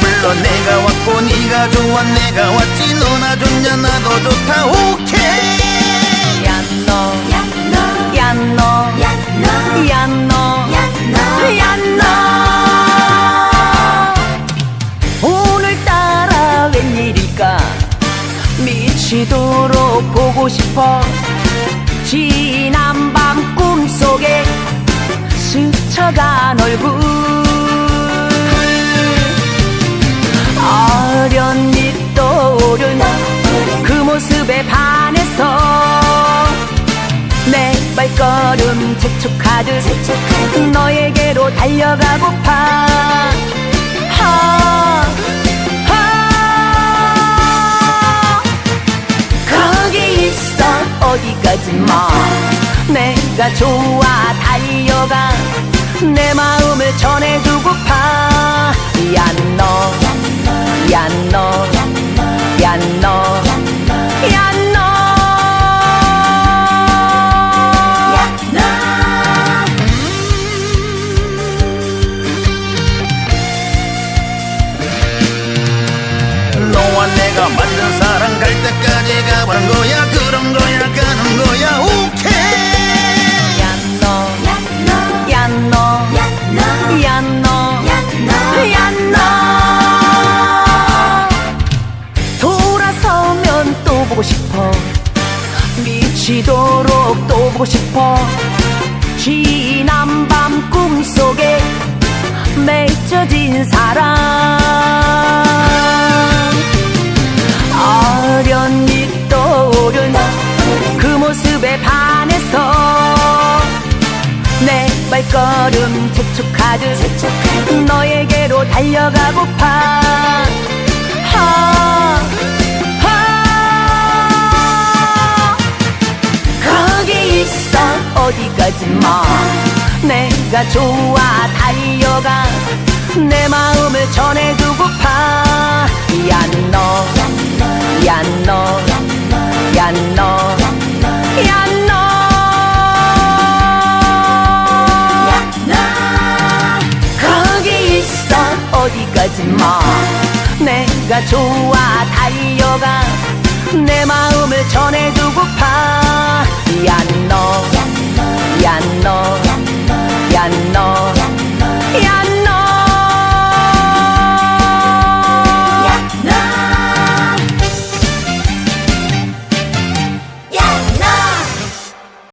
불러 내가 왔고 네가 좋아 내가 왔지 너나 좋냐 나도 좋다 오케이. 얀너 얀너 얀너 얀너 얀너 얀너. 얀너. 오늘따라 웬일일까? 미치도록 보고 싶어. 지난 밤 꿈속에 스쳐간 얼굴 발걸음 재촉하듯 재촉하듯 너에게로 달려가고파. 하, 하. 거기 있어 어디 가지 마 내가 좋아 달려가. 내 마음을 전해주고파. 얀너. 얀너 내가 만든 사랑 갈 때까지 가보는 거야? 그런 거야? 가는 거야? 오케이. 얀너 얀너 얀너 얀너 얀너 얀너. 돌아서면 또 보고 싶어. 미치도록 또 보고 싶어. 지난 밤 꿈속에 맺혀진 사랑 발걸음 재촉하듯 재촉하듯 너에게로 달려가고파. 하, 하. 거기 있어. 어디 가지 마 내가 좋아 달려가. 내 마음을 전해주고파. 얀너. 얀너. 얀너. 얀너 내가 좋아 달려가 내 마음을 전해두고파. 얀너. 얀너. 얀너. 얀너.